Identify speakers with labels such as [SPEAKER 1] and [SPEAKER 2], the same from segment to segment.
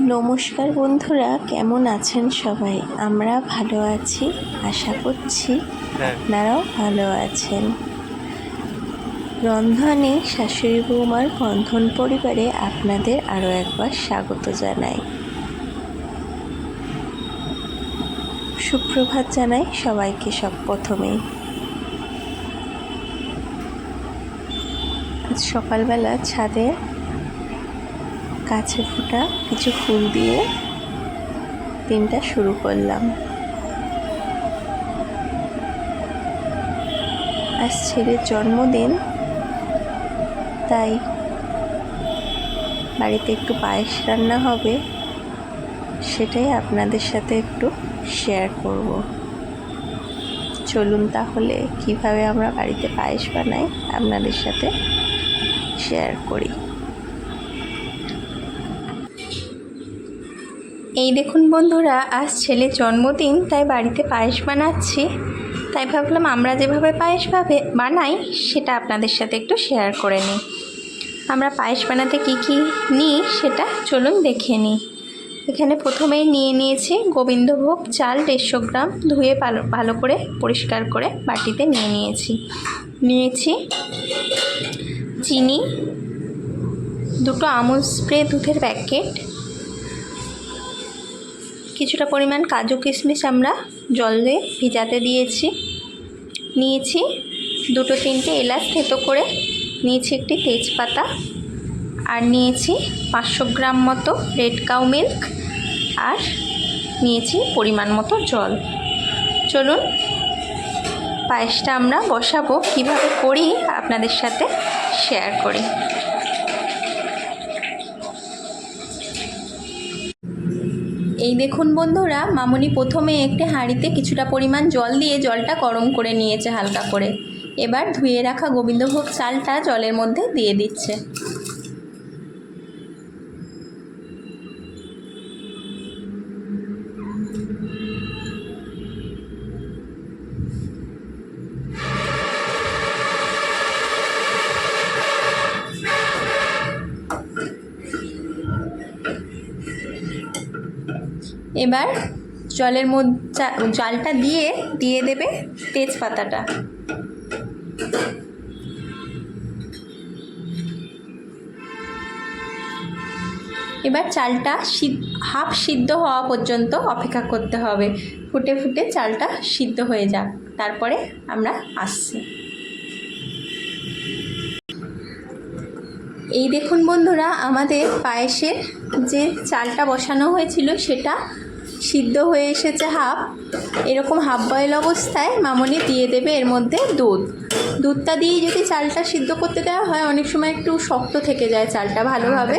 [SPEAKER 1] নমস্কার বন্ধুরা কেমন আছেন সবাই? আমরা ভালো আছি আশা করছি
[SPEAKER 2] হ্যাঁ।
[SPEAKER 1] আপনারাও ভালো আছেন। রন্ধনে শাশুড়ি বৌমার বন্ধন পরিবারে আপনাদের আরও একবার স্বাগত জানাই। সুপ্রভাত জানাই সবাইকে সব প্রথমেই। আজ সকালবেলা ছাদে গাছে ফোটা কিছু ফুল দিয়ে দিনটা শুরু করলাম। আজ ছেলের জন্মদিন, তাই বাড়িতে একটু পায়েস রান্না হবে, সেটাই আপনাদের সাথে একটু শেয়ার করব। চলুন তাহলে কীভাবে আমরা বাড়িতে পায়েস বানাই আপনাদের সাথে শেয়ার করি। এই দেখুন বন্ধুরা, আজ ছেলের জন্মদিন, তাই বাড়িতে পায়েস বানাচ্ছি। তাই ভাবলাম আমরা যেভাবে পায়েস ভাবে, বানাই, সেটা আপনাদের সাথে একটু শেয়ার করে নিই। আমরা পায়েস বানাতে কী কী নিই, সেটা চলুন দেখে নিই। এখানে প্রথমেই নিয়ে নিয়েছি গোবিন্দভোগ চাল দেড়শো গ্রাম, ধুয়ে ভালো ভালো করে পরিষ্কার করে বাটিতে নিয়ে নিয়েছি। নিয়েছি চিনি, দুটো আমুল স্প্রে দুধের প্যাকেট কিছুটা পরিমাণ কাজু কিশমিশ আমরা জল ভিজাতে দিয়েছি। নিয়েছি দুটো তিনটে এলাচ থেতো করে। নিয়েছি একটি তেজপাতা আর নিয়েছি পাঁচশো গ্রাম মতো রেড কাউ মিল্ক আর নিয়েছি পরিমাণ মতো জল। চলুন পায়েসটা আমরা বসাবো। কীভাবে করি আপনাদের সাথে শেয়ার করি। এই দেখুন বন্ধুরা, মামনি প্রথমে একটি হাঁড়িতে কিছুটা পরিমাণ জল দিয়ে জলটা গরম করে নিয়েছে হালকা করে। এবার ধুয়ে রাখা গোবিন্দভোগ চালটা জলের মধ্যে দিয়ে দিচ্ছে। এবার জলের মধ্যে জালটা দিয়ে দিয়ে দেবে তেজপাতাটা। এবার চালটা হাফ সিদ্ধ হওয়া পর্যন্ত অপেক্ষা করতে হবে। ফুটে ফুটে চালটা সিদ্ধ হয়ে যাক। তারপরে আমরা আসছি। এই দেখুন বন্ধুরা আমাদের পায়েসের যে চালটা বসানো হয়েছিল সেটা সিদ্ধ হয়ে এসেছে হাফ। এরকম হাফ বয়েল অবস্থায় মামনি দিয়ে দেবে এর মধ্যে দুধ। দুধটা দিয়ে যদি চালটা সিদ্ধ করতে দেওয়া হয় অনেক সময় একটু শক্ত থেকে যায় চালটা ভালোভাবে।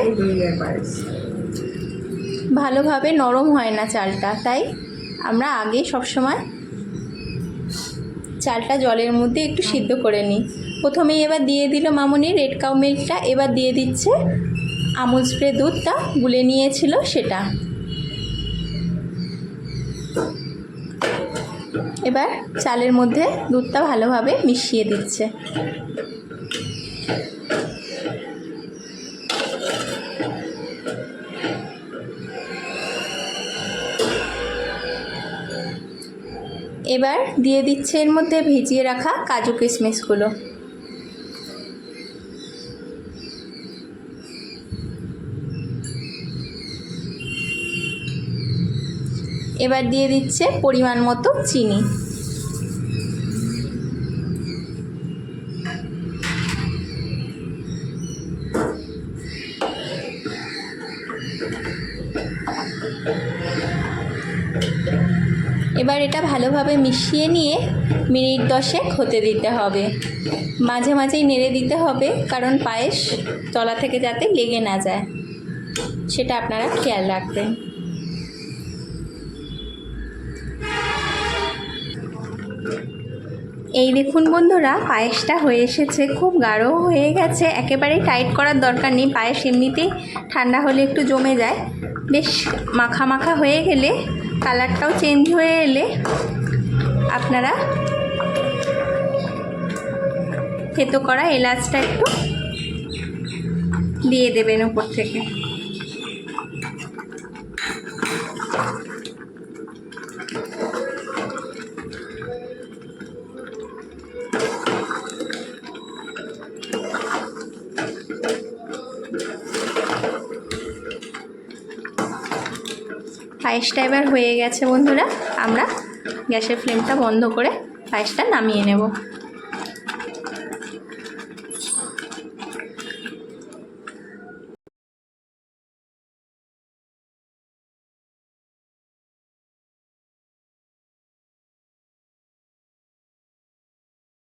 [SPEAKER 1] ভালোভাবে নরম হয় না চালটা তাই আমরা আগে সবসময় চালটা জলের মধ্যে একটু সিদ্ধ করে নিই। প্রথমেই এবার দিয়ে দিল মামনি রেড কাউ মিল্কটা এবার দিয়ে দিচ্ছে আমুল স্প্রে দুধটা, গুলে নিয়েছিল সেটা। এবার চালের মধ্যে দুধটা ভালোভাবে মিশিয়ে দিচ্ছে। এবার দিয়ে দিচ্ছে এর মধ্যে ভিজিয়ে রাখা কাজু কিশমিশগুলো এবার দিয়ে দিচ্ছে পরিমাণ মতো চিনি। এবার এটা ভালোভাবে মিশিয়ে নিয়ে মিনিট দশেক হতে দিতে হবে। মাঝে মাঝেই নেড়ে দিতে হবে, কারণ পায়েস তলা থেকে যাতে লেগে না যায়। সেটা আপনারা খেয়াল রাখবেন। এই দেখুন বন্ধুরা, পায়েসটা হয়ে এসেছে, খুব গাঢ় হয়ে গেছে একেবারেই টাইট করার দরকার নেই, পায়েস এমনিতেই ঠান্ডা হলে একটু জমে যায়। বেশ মাখা মাখা হয়ে গেলে, কালারটাও চেঞ্জ হয়ে এলে আপনারা থেতো করা এলাচটা একটু দিয়ে দেবেন উপর থেকে। পায়েসটা এবার হয়ে গেছে বন্ধুরা আমরা গ্যাসের ফ্লেমটা বন্ধ করে পায়েসটা নামিয়ে নেব।